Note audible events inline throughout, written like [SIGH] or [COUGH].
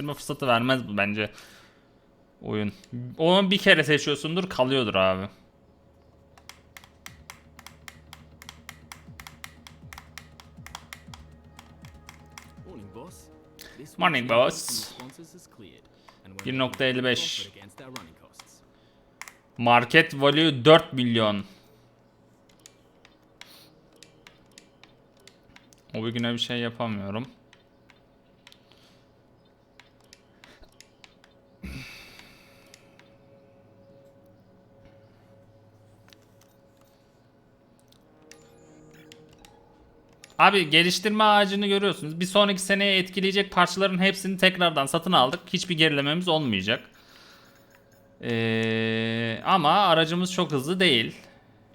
geliştirme fırsatı vermez bu bence oyun. Onu bir kere seçiyorsundur kalıyordur abi. Morning, boss. This Morning, week's boss. income from sponsors is cleared, and we're making 1.55. profit against our running costs. Market value 4 milyon. O bugüne bir şey yapamıyorum. Abi geliştirme ağacını görüyorsunuz. Bir sonraki seneye etkileyecek parçaların hepsini tekrardan satın aldık. Hiçbir gerilememiz olmayacak. Ee, ama aracımız çok hızlı değil.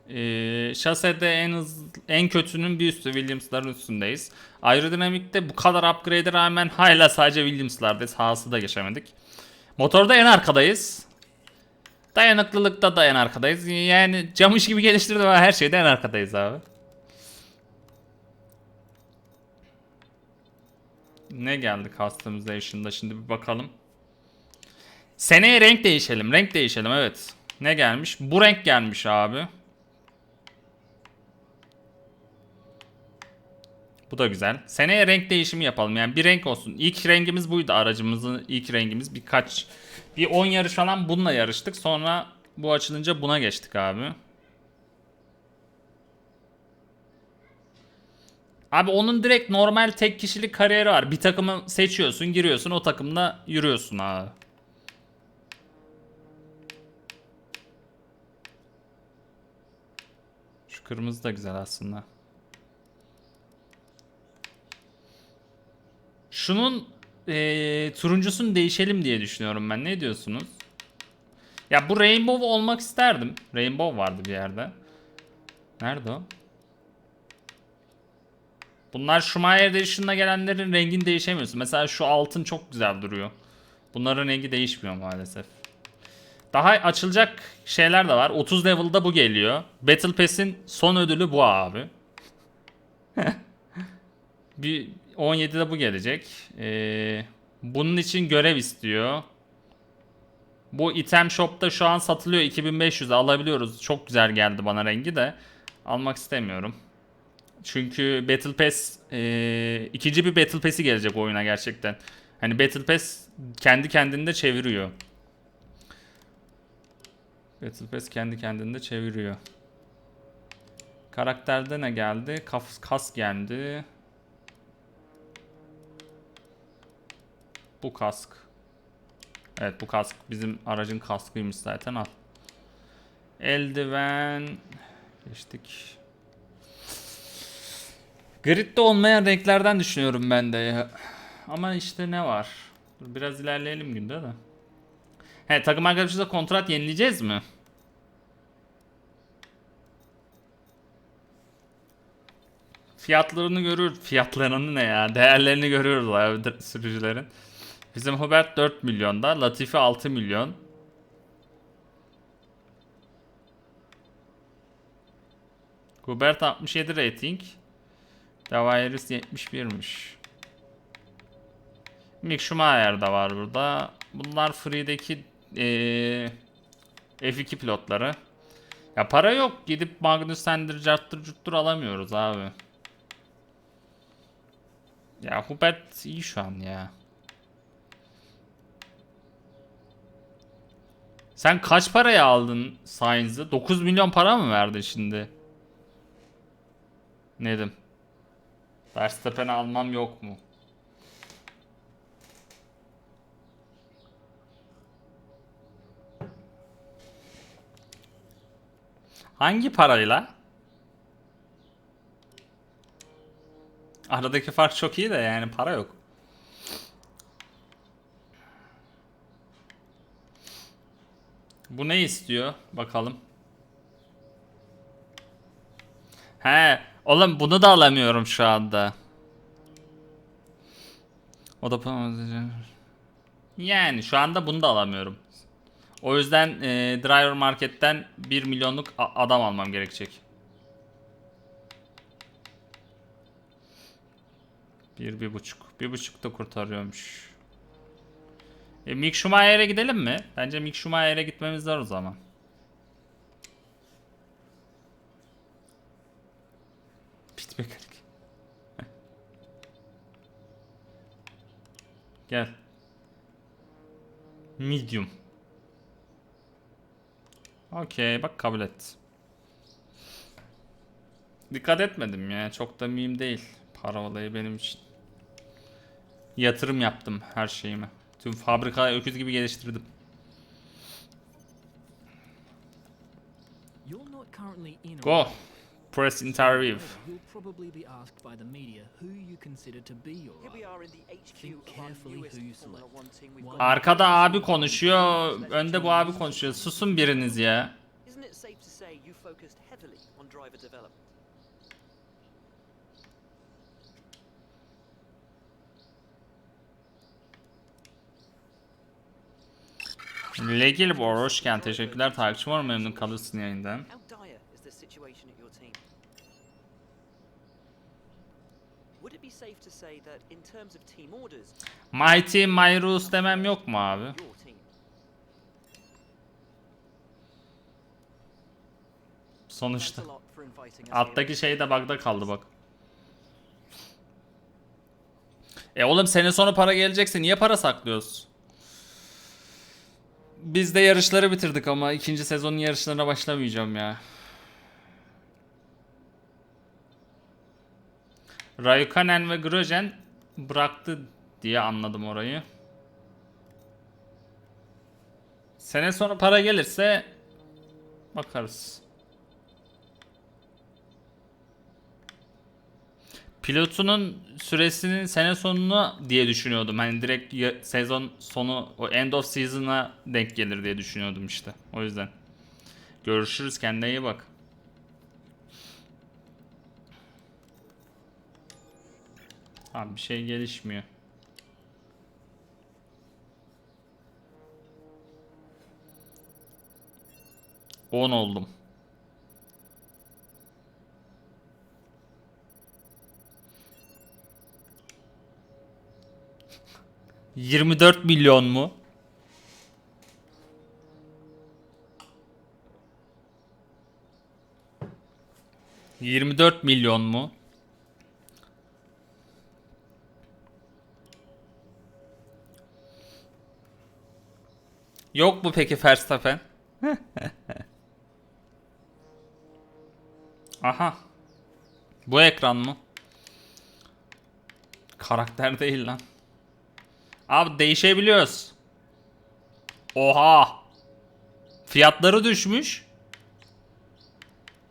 Ee, şasede en hızlı, en kötünün bir üstü Williams'ların üstündeyiz. Aerodinamikte bu kadar upgrade'e rağmen hala sadece Williams'lardayız. Haas'ı da geçemedik. Motorda en arkadayız. Dayanıklılıkta da en arkadayız. Yani camış gibi geliştirdi ama her şeyde en arkadayız abi. Ne geldi customization'da şimdi bir bakalım. Seneye renk değişelim. Renk değişelim evet. Ne gelmiş? Bu renk gelmiş abi. Bu da güzel. Seneye renk değişimi yapalım. Yani bir renk olsun. İlk rengimiz buydu aracımızın ilk rengimiz. Birkaç bir 10 yarış falan bununla yarıştık. Sonra bu açılınca buna geçtik abi. Abi onun direkt normal tek kişilik kariyeri var. Bir takımı seçiyorsun, giriyorsun, o takımla yürüyorsun abi. Şu kırmızı da güzel aslında. Şunun eee turuncusunu değişelim diye düşünüyorum ben. Ne diyorsunuz? Ya bu Rainbow olmak isterdim. Rainbow vardı bir yerde. Nerede o? Bunlar Schumacher Edition'da gelenlerin rengini değişemiyorsun. Mesela şu altın çok güzel duruyor. Bunların rengi değişmiyor maalesef. Daha açılacak şeyler de var. 30 level'da bu geliyor. Battle Pass'in son ödülü bu abi. [LAUGHS] bir 17'de bu gelecek. Ee, bunun için görev istiyor. Bu item shop'ta şu an satılıyor 2500 alabiliyoruz. Çok güzel geldi bana rengi de. Almak istemiyorum. Çünkü Battle Pass e, ikinci bir Battle Pass'i gelecek oyuna gerçekten. Hani Battle Pass kendi kendinde çeviriyor. Battle Pass kendi kendinde çeviriyor. Karakterde ne geldi? Kaf, kas geldi. Bu kask. Evet bu kask bizim aracın kaskıymış zaten al. Eldiven. Geçtik. Grid'de olmayan renklerden düşünüyorum ben de ya. Ama işte ne var? Dur biraz ilerleyelim günde de. He takım arkadaşımızla kontrat yenileyeceğiz mi? Fiyatlarını görür. Fiyatlarını ne ya? Değerlerini görüyoruz abi sürücülerin. Bizim Hubert 4 milyonda. Latifi 6 milyon. Hubert 67 rating. Davayeris 71'miş. Mick Schumacher da var burada. Bunlar Free'deki eee, F2 pilotları. Ya para yok. Gidip Magnussen'dir, carttır, cuttur alamıyoruz abi. Ya Hubert iyi şu an ya. Sen kaç paraya aldın Sainz'ı? 9 milyon para mı verdin şimdi? Nedim. Verstappen almam yok mu? Hangi parayla? Aradaki fark çok iyi de yani para yok. Bu ne istiyor? Bakalım. He, oğlum bunu da alamıyorum şu anda. O da yani şu anda bunu da alamıyorum. O yüzden e, Driver Market'ten 1 milyonluk adam almam gerekecek. Bir, bir buçuk. Bir buçuk da kurtarıyormuş. E, Mick Schumacher'e gidelim mi? Bence Mick Schumacher'e gitmemiz var o zaman. Gel. Medium. Okey bak kabul et. Dikkat etmedim ya. Çok da mühim değil. Para olayı benim için. Yatırım yaptım her şeyime. Tüm fabrika öküz gibi geliştirdim. Go. Press interview. You'll probably be asked by the media who you consider to be your Here we rival. are in the HQ Think of our carefully newest who you Formula select. One team. We've Why- got Arkada abi konuşuyor. Önde bu abi konuşuyor. Susun biriniz ya. Isn't it safe to say you focused heavily on driver development? Legil bu hoş geldin. Teşekkürler. Takipçim var mı? Memnun kalırsın yayından. How dire is the situation at your team? Would it be safe to say that in terms of team orders, My team, my rules demem yok mu abi? Sonuçta. Alttaki şey de bug'da kaldı bak. E oğlum sene sonu para gelecekse niye para saklıyoruz? Biz de yarışları bitirdik ama ikinci sezonun yarışlarına başlamayacağım ya. Raikkonen ve Grosjean bıraktı diye anladım orayı. Sene sonu para gelirse bakarız. Pilotunun süresinin sene sonunu diye düşünüyordum. Hani direkt sezon sonu o end of season'a denk gelir diye düşünüyordum işte. O yüzden. Görüşürüz kendine iyi bak. Abi bir şey gelişmiyor. On oldum. [LAUGHS] Yirmi dört milyon mu? Yirmi dört milyon mu? Yok mu peki Verstappen? [LAUGHS] Aha. Bu ekran mı? Karakter değil lan. Abi değişebiliyoruz. Oha. Fiyatları düşmüş.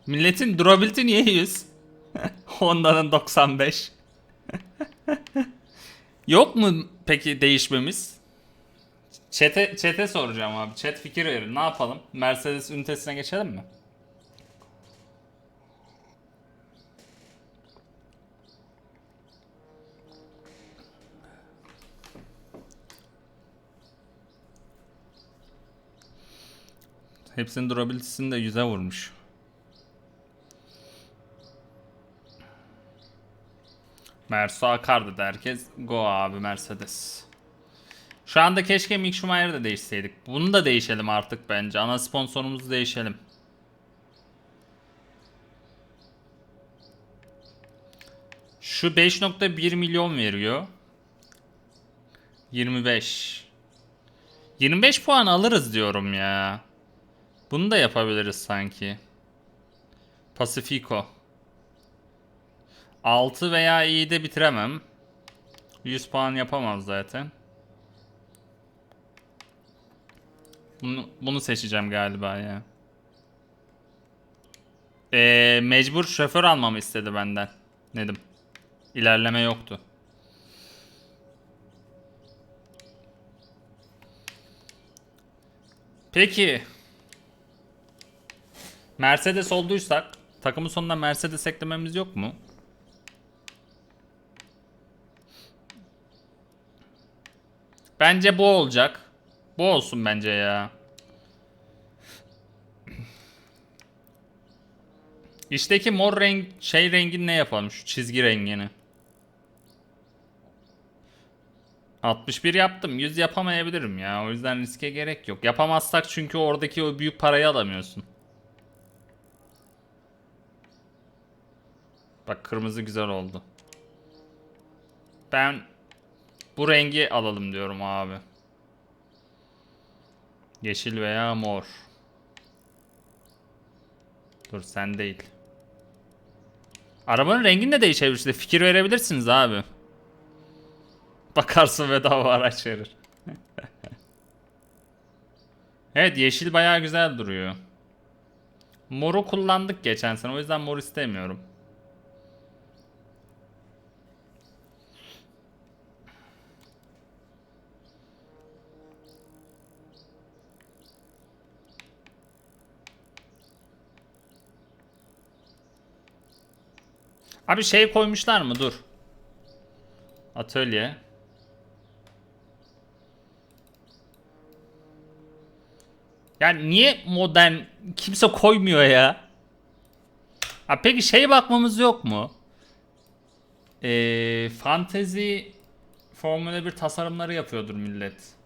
Milletin durability niye 100? [LAUGHS] Honda'nın 95. [LAUGHS] Yok mu peki değişmemiz? Chat'e chat'e soracağım abi. Chat fikir verin. Ne yapalım? Mercedes ünitesine geçelim mi? Hepsinin durability'sini de 100'e vurmuş. Merso akardı da herkes. Go abi Mercedes. Şu anda keşke Mick Schumacher'ı da değişseydik. Bunu da değişelim artık bence. Ana sponsorumuzu değişelim. Şu 5.1 milyon veriyor. 25. 25 puan alırız diyorum ya. Bunu da yapabiliriz sanki. Pacifico. 6 veya iyi de bitiremem. 100 puan yapamam zaten. Bunu, bunu seçeceğim galiba ya. Ee, mecbur şoför almamı istedi benden. Nedim. İlerleme yoktu. Peki. Mercedes olduysak takımın sonuna Mercedes eklememiz yok mu? Bence bu olacak. Bu olsun bence ya. İçteki mor renk şey rengini ne yapalım şu çizgi rengini. 61 yaptım. 100 yapamayabilirim ya. O yüzden riske gerek yok. Yapamazsak çünkü oradaki o büyük parayı alamıyorsun. Bak kırmızı güzel oldu. Ben bu rengi alalım diyorum abi. Yeşil veya mor. Dur sen değil. Arabanın rengini de değişebilir işte. Fikir verebilirsiniz abi. Bakarsın bedava araç verir. [LAUGHS] evet yeşil bayağı güzel duruyor. Moru kullandık geçen sene o yüzden mor istemiyorum. Abi şey koymuşlar mı? Dur. Atölye. Yani niye modern kimse koymuyor ya? Ha peki şey bakmamız yok mu? Ee, fantezi Formula 1 tasarımları yapıyordur millet.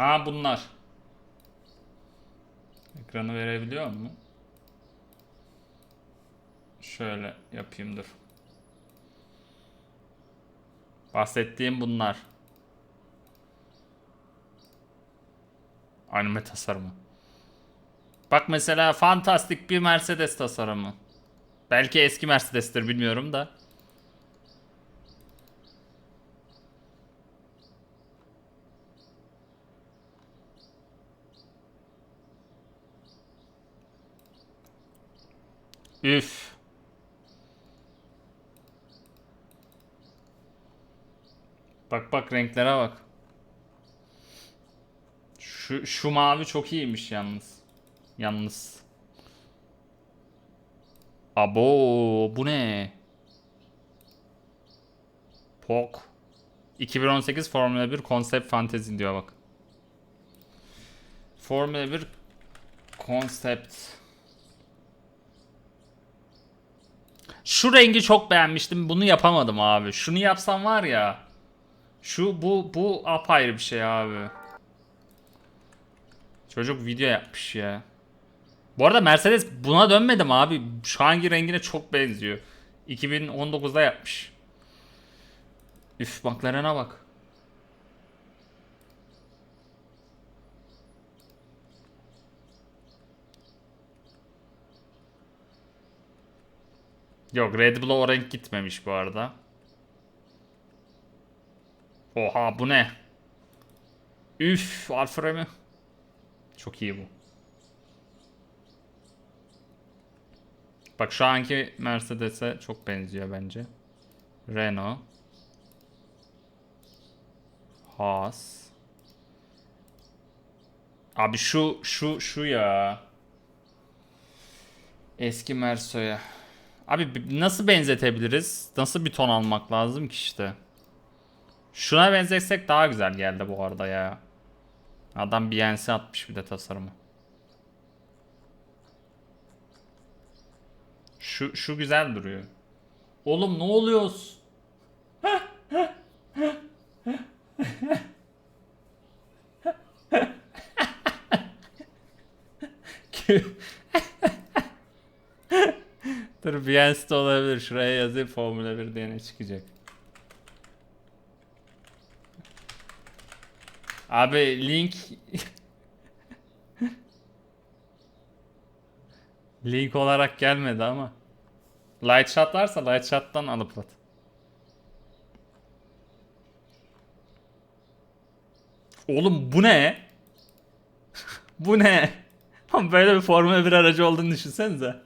Ha bunlar. Ekranı verebiliyor mu? Şöyle yapayım dur. Bahsettiğim bunlar. Anime tasarımı. Bak mesela fantastik bir Mercedes tasarımı. Belki eski Mercedes'tir bilmiyorum da. Üf. Bak bak renklere bak. Şu, şu mavi çok iyiymiş yalnız. Yalnız. Abo bu ne? Pok. 2018 Formula 1 konsept fantezi diyor bak. Formula 1 konsept. Şu rengi çok beğenmiştim. Bunu yapamadım abi. Şunu yapsam var ya. Şu bu bu apayrı bir şey abi. Çocuk video yapmış ya. Bu arada Mercedes buna dönmedim abi. Şu anki rengine çok benziyor. 2019'da yapmış. Üf McLaren'a bak. Yok Red Bull'a o renk gitmemiş bu arada. Oha bu ne? Üf Alfa Romeo. Çok iyi bu. Bak şu anki Mercedes'e çok benziyor bence. Renault. Haas. Abi şu şu şu ya. Eski Merso'ya. Abi nasıl benzetebiliriz? Nasıl bir ton almak lazım ki işte? Şuna benzetsek daha güzel geldi bu arada ya. Adam BNC atmış bir de tasarımı. Şu şu güzel duruyor. Oğlum ne oluyoruz? [LAUGHS] Dur BNC de olabilir. Şuraya yazayım Formula 1 diye ne çıkacak. Abi link [LAUGHS] link olarak gelmedi ama light shot varsa light shot'tan alıp at. Oğlum bu ne? [LAUGHS] bu ne? Böyle bir Formula 1 aracı olduğunu düşünsenize.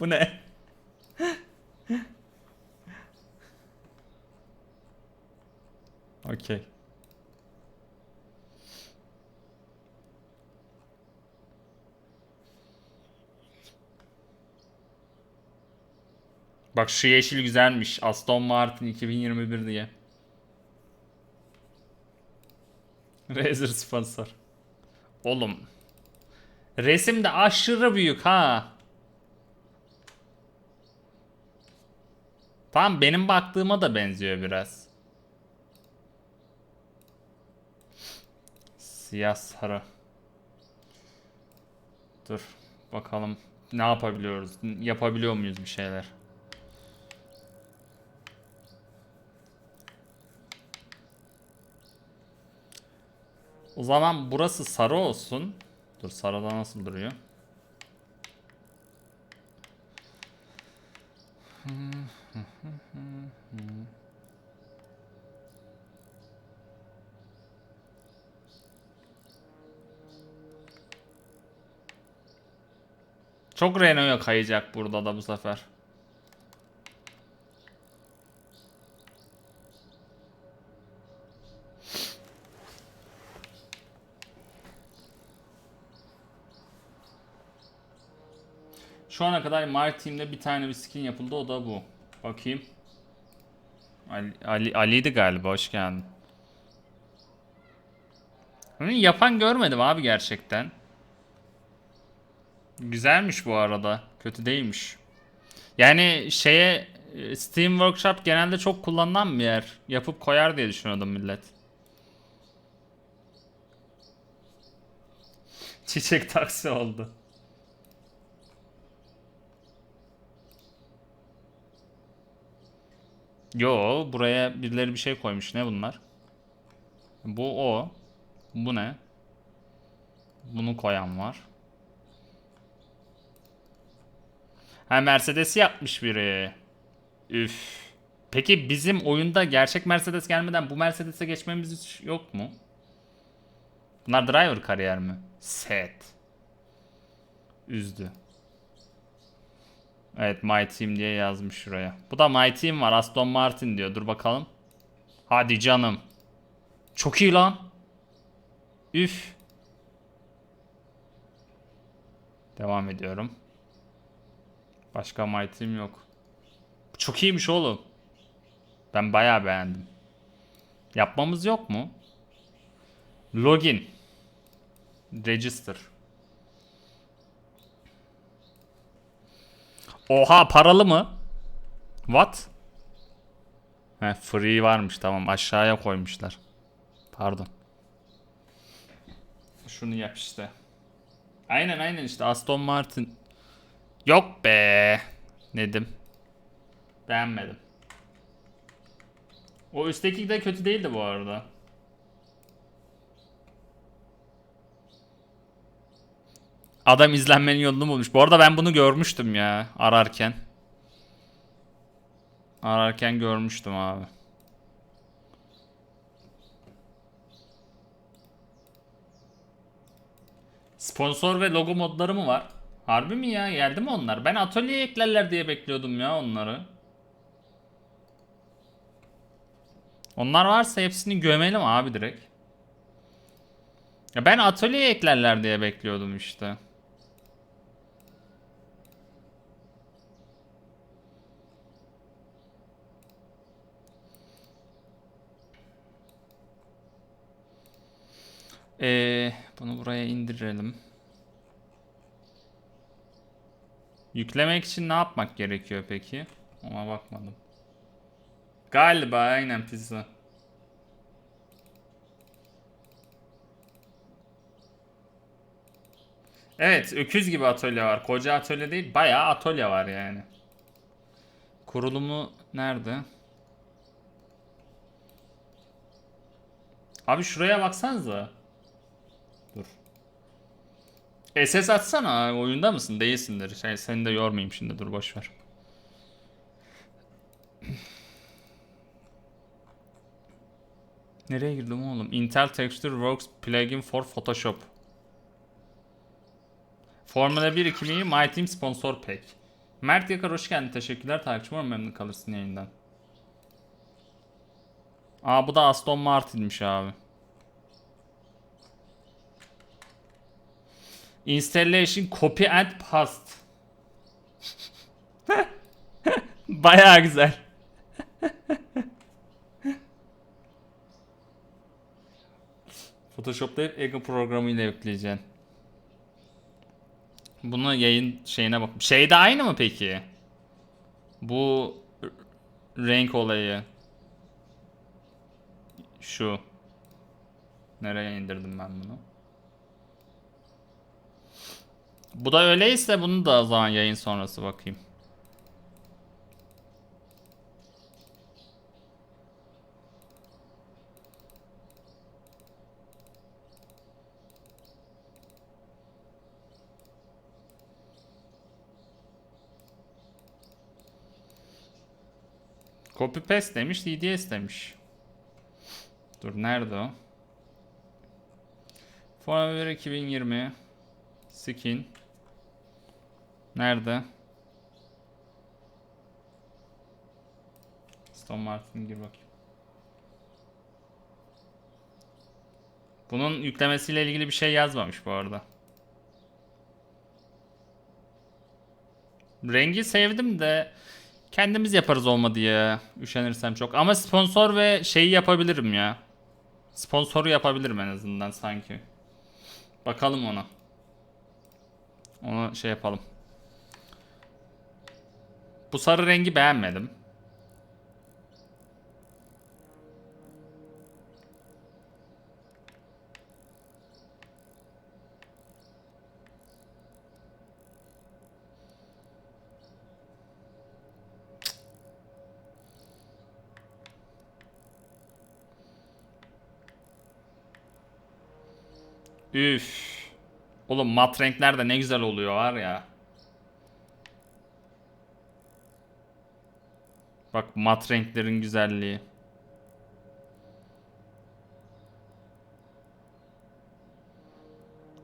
Bu ne? Okey. Bak şu yeşil güzelmiş. Aston Martin 2021 diye. [LAUGHS] Razer sponsor. Oğlum. Resim de aşırı büyük ha. Tamam benim baktığıma da benziyor biraz. Siyah sarı. Dur bakalım ne yapabiliyoruz? Yapabiliyor muyuz bir şeyler? O zaman burası sarı olsun. Dur sarıda nasıl duruyor? Çok Renault'a kayacak burada da bu sefer. Şu ana kadar My Team'de bir tane bir skin yapıldı o da bu. Bakayım. Ali, Ali Ali'ydi galiba hoş geldin. Yapan görmedim abi gerçekten. Güzelmiş bu arada. Kötü değilmiş. Yani şeye e, Steam Workshop genelde çok kullanılan bir yer. Yapıp koyar diye düşünüyordum millet. [LAUGHS] Çiçek taksi oldu. Yo buraya birileri bir şey koymuş. Ne bunlar? Bu o. Bu ne? Bunu koyan var. Ha Mercedes yapmış biri. Üf. Peki bizim oyunda gerçek Mercedes gelmeden bu Mercedes'e geçmemiz yok mu? Bunlar driver kariyer mi? Set. Üzdü. Evet My Team diye yazmış şuraya. Bu da My Team var Aston Martin diyor. Dur bakalım. Hadi canım. Çok iyi lan. Üf. Devam ediyorum. Başka Team yok. Çok iyiymiş oğlum. Ben bayağı beğendim. Yapmamız yok mu? Login. Register. Oha paralı mı? What? He free varmış tamam aşağıya koymuşlar. Pardon. Şunu yap işte. Aynen aynen işte Aston Martin. Yok be. Nedim. Beğenmedim. O üstteki de kötü değildi bu arada. Adam izlenmenin yolunu bulmuş. Bu arada ben bunu görmüştüm ya ararken. Ararken görmüştüm abi. Sponsor ve logo modları mı var? Harbi mi ya? Geldi mi onlar? Ben atölyeye eklerler diye bekliyordum ya onları. Onlar varsa hepsini gömelim abi direkt. Ya ben atölyeye eklerler diye bekliyordum işte. Ee, bunu buraya indirelim. Yüklemek için ne yapmak gerekiyor peki? Ona bakmadım. Galiba aynen pizza. Evet, öküz gibi atölye var. Koca atölye değil, bayağı atölye var yani. Kurulumu nerede? Abi şuraya baksanıza. SS atsana. Oyunda mısın? Değilsindir. Şey, seni de yormayayım şimdi. Dur boş ver. Nereye girdim oğlum? Intel Texture Works plugin for Photoshop. Formula 1 2000 My Team sponsor pack. Mert Yakar hoş geldin. Teşekkürler takipçim. Umarım memnun kalırsın yayından. Aa bu da Aston Martin'miş abi. Installation copy and paste. [LAUGHS] Bayağı güzel. Photoshop'ta hep Ego programıyla yükleyeceksin. Bunu yayın şeyine bak. Şey de aynı mı peki? Bu renk olayı. Şu. Nereye indirdim ben bunu? Bu da öyleyse bunu da o zaman yayın sonrası bakayım. Copy paste demiş, DDS demiş. Dur nerede o? Forever 2020 Skin Nerede? Stone Martin gir bakayım. Bunun yüklemesiyle ilgili bir şey yazmamış bu arada. Rengi sevdim de kendimiz yaparız olmadı ya. Üşenirsem çok. Ama sponsor ve şeyi yapabilirim ya. Sponsoru yapabilirim en azından sanki. Bakalım ona. Onu şey yapalım. Bu sarı rengi beğenmedim. Üf. Oğlum mat renkler de ne güzel oluyor var ya. Bak mat renklerin güzelliği.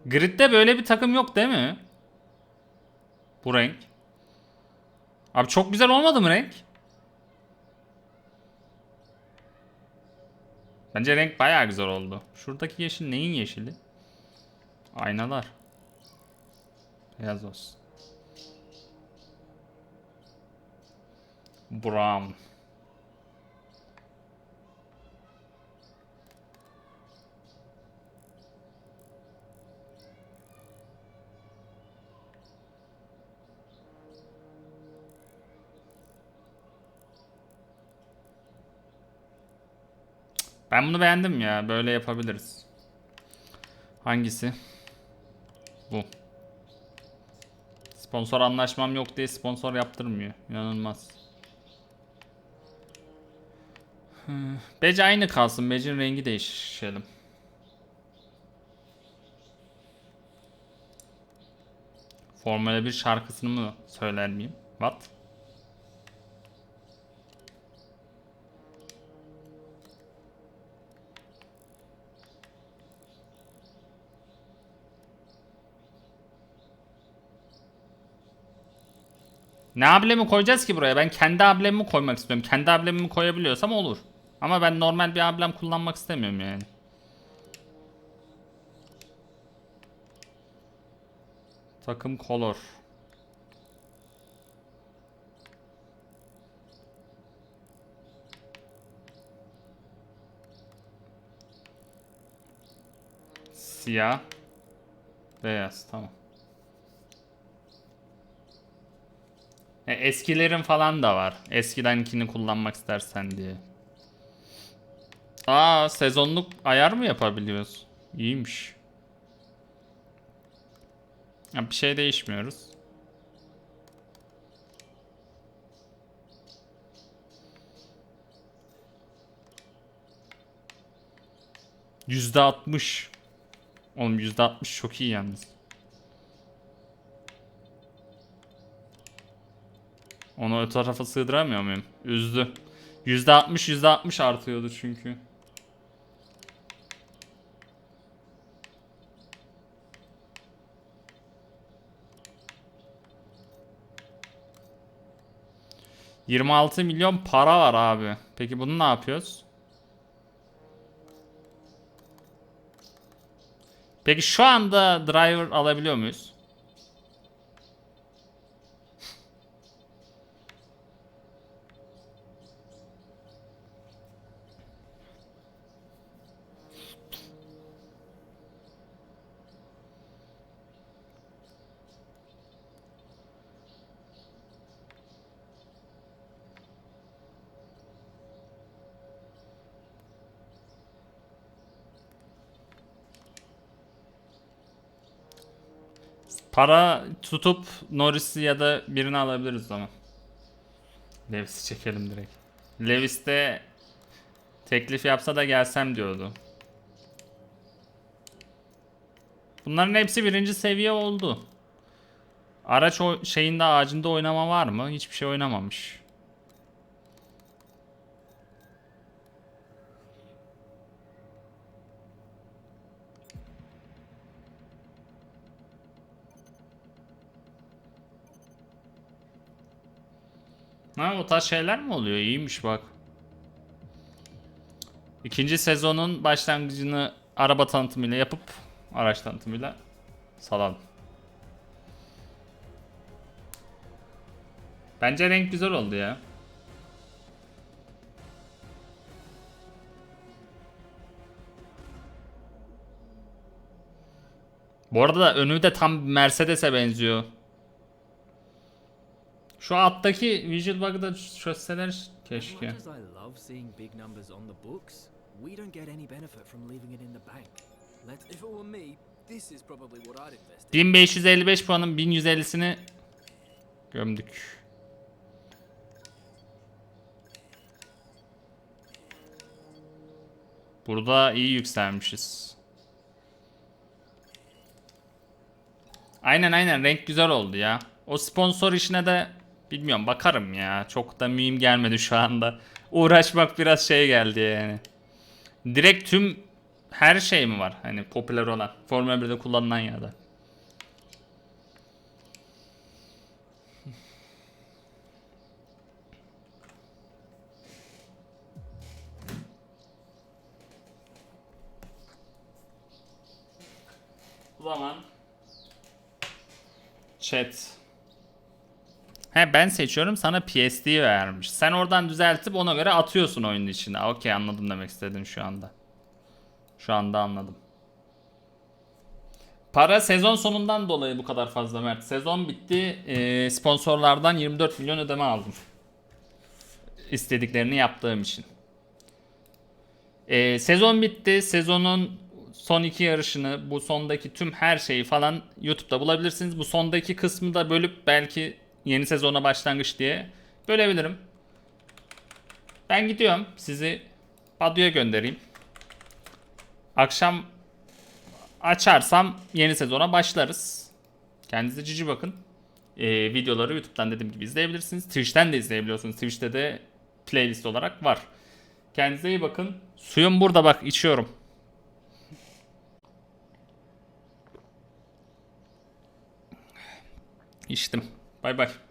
Grid'de böyle bir takım yok değil mi? Bu renk. Abi çok güzel olmadı mı renk? Bence renk bayağı güzel oldu. Şuradaki yeşil neyin yeşili? Aynalar. Beyaz olsun. Brown. Ben bunu beğendim ya. Böyle yapabiliriz. Hangisi? Bu. Sponsor anlaşmam yok diye sponsor yaptırmıyor. İnanılmaz. Hmm, Bece aynı kalsın. Becin rengi değişelim. Formula 1 şarkısını mı söyler miyim? What? Ne ablemi koyacağız ki buraya? Ben kendi ablemimi koymak istiyorum. Kendi ablemimi koyabiliyorsam olur. Ama ben normal bir ablem kullanmak istemiyorum yani. Takım color. Siyah. Beyaz tamam. E, eskilerin falan da var. Eskideninkini kullanmak istersen diye. Aa sezonluk ayar mı yapabiliyoruz? İyiymiş. Ya bir şey değişmiyoruz. Yüzde altmış. Oğlum yüzde altmış çok iyi yalnız. Onu o tarafa sığdıramıyor muyum? Üzdü. %60 %60 artıyordu çünkü. ...26 milyon para var abi. Peki bunu ne yapıyoruz? Peki şu anda driver alabiliyor muyuz? Para tutup Norris'i ya da birini alabiliriz zaman. Levis'i çekelim direkt. Levis de teklif yapsa da gelsem diyordu. Bunların hepsi birinci seviye oldu. Araç şeyinde ağacında oynama var mı? Hiçbir şey oynamamış. Ha o tarz şeyler mi oluyor? İyiymiş bak. İkinci sezonun başlangıcını araba tanıtımıyla yapıp araç tanıtımıyla salalım. Bence renk güzel oldu ya. Bu arada da önü de tam Mercedes'e benziyor. Şu alttaki visual bug'ı da çözseler keşke. Much as I love seeing big numbers on the books, we don't get any benefit from leaving it in the bank. Let's If it were me, this is probably what I'd invest in. 1555 puanın 1150'sini gömdük. Burada iyi yükselmişiz. Aynen aynen renk güzel oldu ya. O sponsor işine de bilmiyorum bakarım ya. Çok da mühim gelmedi şu anda. Uğraşmak biraz şey geldi yani. Direkt tüm her şey mi var? Hani popüler olan. Formula 1'de kullanılan ya da. O zaman chat. He ben seçiyorum sana PSD vermiş. Sen oradan düzeltip ona göre atıyorsun oyunun içine. Okey anladım demek istedin şu anda. Şu anda anladım. Para sezon sonundan dolayı bu kadar fazla Mert. Sezon bitti. Ee, sponsorlardan 24 milyon ödeme aldım. İstediklerini yaptığım için. Ee, sezon bitti. Sezonun son iki yarışını, bu sondaki tüm her şeyi falan YouTube'da bulabilirsiniz. Bu sondaki kısmı da bölüp belki yeni sezona başlangıç diye bölebilirim. Ben gidiyorum. Sizi Badu'ya göndereyim. Akşam açarsam yeni sezona başlarız. Kendinize cici bakın. Ee, videoları YouTube'dan dediğim gibi izleyebilirsiniz. Twitch'ten de izleyebiliyorsunuz. Twitch'te de playlist olarak var. Kendinize iyi bakın. Suyum burada bak içiyorum. İçtim. Bay bay.